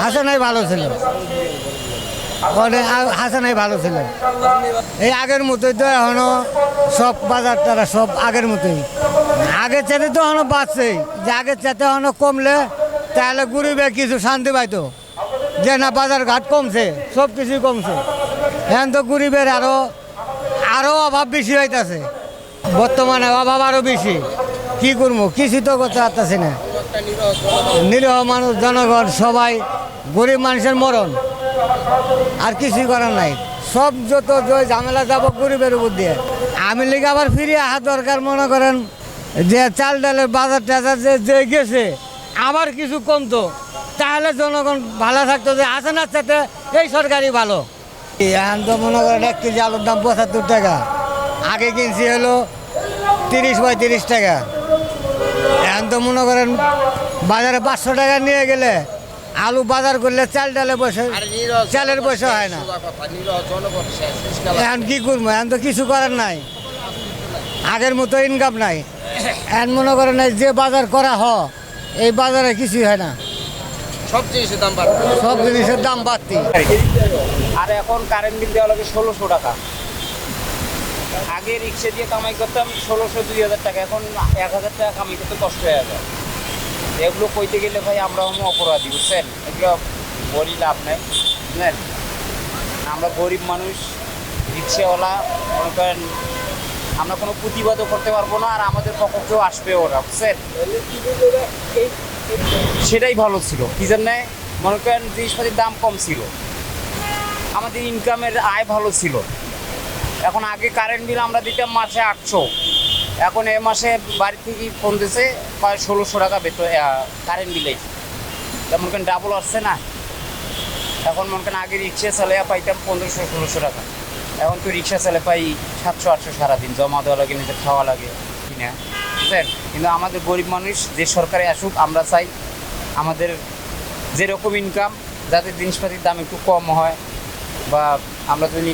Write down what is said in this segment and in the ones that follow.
হাসানাই ভালো ছিল। হাসানাই ভালো ছিল। এই আগের মতোই তো এখনও সব বাজার টারা সব আগের মতোই। আগের চাইতে তো এখনও বাড়ছেই যে আগের চাইতে এখনও কমলে তাহলে গরিবে কিছু শান্তি পাইতো। যে না বাজার ঘাট কমছে, সব কিছুই কমছে। এখন তো গরিবের আরও আরও অভাব বেশি হইতাছে। বর্তমানে অভাব আরও বেশি। কি করব? কিছু তো করতে পারতেছি না। নিরীহ মানুষ, জনগণ সবাই গরিব মানুষের মরণ। আর কিছুই করার নাই। সব যত জয় ঝামেলা যাব গরিবের উপর দিয়ে। আমি লিগে আবার ফিরে আসা দরকার মনে করেন যে চাল ডালের বাজার টাজার যে যে গেছে, আবার কিছু কমতো। তাহলে জনগণ ভালো থাকতো যে আছে না সাথে এই সরকারি ভালো। এখন তো মনে করেন এক কেজি আলুর দাম পঁচাত্তর টাকা। আগে কিনছি হলো তিরিশ পঁয়ত্রিশ টাকা। এখন তো মনে করেন বাজারে পাঁচশো টাকা নিয়ে গেলে আলু বাজার করলে চাল ডালে বসে চালের পয়সা হয় না। এখন কি করব? এখন তো কিছু করার নাই। আগের মতো ইনকাম নাই। এখন মনে করেন যে বাজার করা হ এই বাজারে কিছুই হয় না। সব জিনিসের দাম বাড়বে সব জিনিসের দাম বাড়তি। আর এখন কারেন্ট বিল দেওয়া লাগে ষোলোশো টাকা। আগে রিক্সা দিয়ে কামাই করতাম ষোলোশো দুই হাজার টাকা। এখন এক হাজার টাকা কামাই করতে কষ্ট হয়ে যায়। এগুলো কইতে গেলে ভাই আমরা হম অপরাধী, বুঝছেন? এগুলো বলি লাভ নেই, বুঝলেন? আমরা গরিব মানুষ, রিক্সাওয়ালা, মনে করেন, আমরা কোনো প্রতিবাদও করতে পারব না, আর আমাদের পক্ষেও আসবে ওরা, বুঝছেন? সেটাই ভালো ছিল, কি জন্যে? মনে করেন জিনিসপাতির দাম কম ছিল। আমাদের ইনকামের আয় ভালো ছিল। এখন আগে কারেন্ট বিল আমরা দিতাম মাসে আটশো। এখন এ মাসে বাড়ি থেকে ফোন দিছে প্রায় ষোলোশো টাকা বেতন কারেন্ট বিল আইছে তা মনে করেন ডাবল আসছে না। এখন মনে করেন আগে রিক্সা চালে পাইতাম পনেরোশো, ষোলোশো টাকা। এখন তো রিক্সা চালে পাই সাতশো, আটশো সারাদিন, জমা দেওয়া লাগে, নিজের খাওয়া লাগে, কিনা। বুঝলেন? কিন্তু আমাদের গরিব মানুষ যে সরকারে আসুক, আমরা চাই আমাদের যেরকম ইনকাম যাতে জিনিসপাতির দাম একটু কম হয়, বা আমরা যদি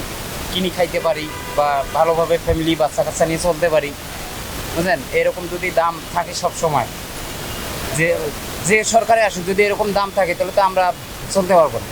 কিনি খাইতে পারি, বা ভালোভাবে ফ্যামিলি বাচ্চা কাচ্চা নিয়ে চলতে পারি বুঝলেন? এরকম যদি দাম থাকে সব সময়, যে যে সরকারে আসুক, যদি এরকম দাম থাকে, তাহলে তো আমরা চলতে পারব না।